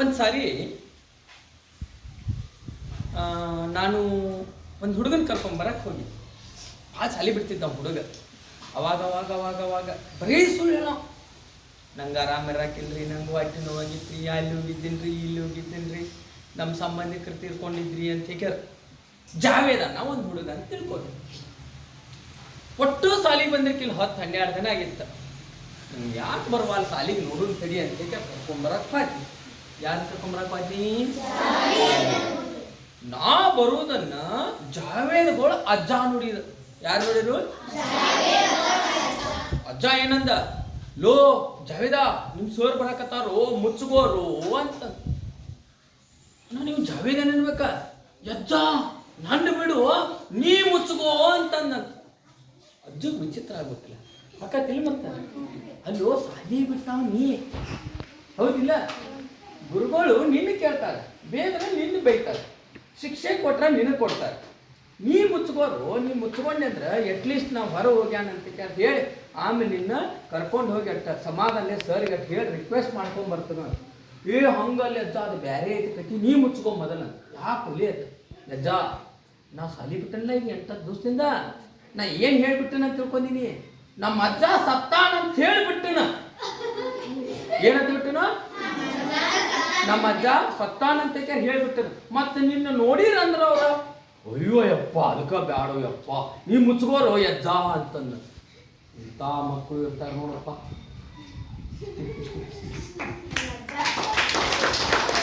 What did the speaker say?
ಒಂದು ಸಾರಿ ನಾನು ಒಂದು ಹುಡುಗನ ಕರ್ಕೊಂಬರಕ್ಕೆ ಹೋಗಿ ಭಾಳ ಸಾಲಿ ಬಿಡ್ತಿದ್ದ ಹುಡುಗ. ಅವಾಗ ಅವಾಗ ಅವಾಗ ಅವಾಗ ಬರೀ ಸುಳ್ಳು ನಂಗೆ ಆರಾಮ ಇರಾಕಿಲ್ರಿ, ನಂಗೆ ಹೊಟ್ಟೆ ನೋವಾಗಿತ್ರಿ ಅಲ್ಲಿ ಹೋಗಿದ್ದೀನಿ ರೀ ಇಲ್ಲಿ ಹೋಗಿದ್ದೀನಿ ರೀ ನಮ್ಮ ಸಂಬಂಧಿಕರು ತೀರ್ಕೊಂಡಿದ್ರಿ ಅಂತ ಹೇಗೆ ಜಾವೇದ ನಾವು ಒಂದು ಹುಡುಗ ಅಂತ ತಿಳ್ಕೊಂಡು. ಒಟ್ಟು ಸಾಲಿಗೆ ಬಂದಿರ್ಕಿಲ್ಲ, ಹತ್ತು, ಹನ್ನೆರಡು ದಿನ ಆಗಿತ್ತು. ಯಾಕೆ ಬರುವಲ್ಲ ಸಾಲಿಗೆ ನೋಡೋದು ತಡಿ ಅಂತ ಕರ್ಕೊಂಬರಕ್ಕೆ ಪಾತಿ ಯಾರು ಕರ್ಕೊಂಬರಕ್ಕೆ ಪಾತಿ ನಾ ಬರುವುದನ್ನ ಜಾವೇದಗಳು ಅಜ್ಜ ನುಡಿದ. ಯಾರು ನೋಡಿದ್ರು? ಅಜ್ಜ ಏನಂದ? ಲೋ, ಜಾವೇದ, ನಿಮ್ ಸೋರ್ ಬರಕತ್ತಾರೋ, ಮುಚ್ಚಗೋರು ಅಂತ. ನಾ ನೀವು ಜಾವೇದ ಅನ್ಬೇಕ ಅಜ್ಜ ನನ್ನ ಬಿಡು, ನೀ ಮುಚ್ಚಗೋ ಅಂತಂದಂತ ಅಜ್ಜ ವಿಚಿತ್ರ ಆಗುತ್ತಿಲ್ಲ ಅಕ್ಕ ತಿಳಿ ಮತ್ತ. ಅಲ್ಲೋ, ಸಾಲಿ ಬಿಟ್ಟ ನೀ. ಹೌದಿಲ್ಲ? ಗುರುಗಳು ನಿನ್ನ ಕೇಳ್ತಾರೆ, ಬೇಗನೆ ನಿನ್ನ ಬೈತಾರೆ, ಶಿಕ್ಷೆ ಕೊಟ್ರೆ ನಿನಗೆ ಕೊಡ್ತಾರೆ. ನೀ ಮುಚ್ಕೋರು, ನೀ ಮುಚ್ಕೊಂಡೆ ಅಂದ್ರೆ ಅಟ್ಲೀಸ್ಟ್ ನಾವು ಹೊರ ಹೋಗ್ಯಾನ ಅಂತ ಹೇಳಿ, ಆಮೇಲೆ ನಿನ್ನ ಕರ್ಕೊಂಡು ಹೋಗಿ ಅಟ್ಟ ಸಮಾಧಾನ ಸರ್ಗೆ ಅಟ್ ಹೇಳಿ ರಿಕ್ವೆಸ್ಟ್ ಮಾಡ್ಕೊಂಡ್ ಬರ್ತಾನ ಏ, ಹಂಗಲ್ಲಿ ಅಜ್ಜ ಅದು ಬ್ಯಾರೆ ಐತಿ ಕಟ್ಟಿ ನೀ ಮುಚ್ಕೊ ಮೊದಲ. ಯಾಕೆ ಹುಲಿ ಅದು? ಅಜ್ಜ ನಾ ಸಲಿ ಬಿಟ್ಟಲ್ಲ ಈಗ ಎಂಟತ್ತು ದಿವಸದಿಂದ? ನಾ ಏನು ಹೇಳ್ಬಿಟ್ಟೆ ಅಂತ ತಿಳ್ಕೊಂಡಿನಿ ನಮ್ಮ ಅಜ್ಜ ಸತ್ತಾನ ಅಂತ ನಮ್ಮ ಅಜ್ಜ ಸತ್ತಾನಂತಕ್ಕೆ ಹೇಳ್ಬಿಟ್ಟನ ಮತ್ತೆ ನಿನ್ನ ನೋಡಿರಂದ್ರ ಅವ್ರ ಅಯ್ಯೋ ಯಪ್ಪ, ಅದಕ್ಕೆ ಬ್ಯಾಡೋ ಯಪ್ಪ. ನೀ ಮುಚ್ಕೋರೋ ಯಜ್ಜ ಅಂತಂದ. ಇಂಥ ಮಕ್ಕಳು ಇರ್ತಾರೆ ನೋಡಪ್ಪ.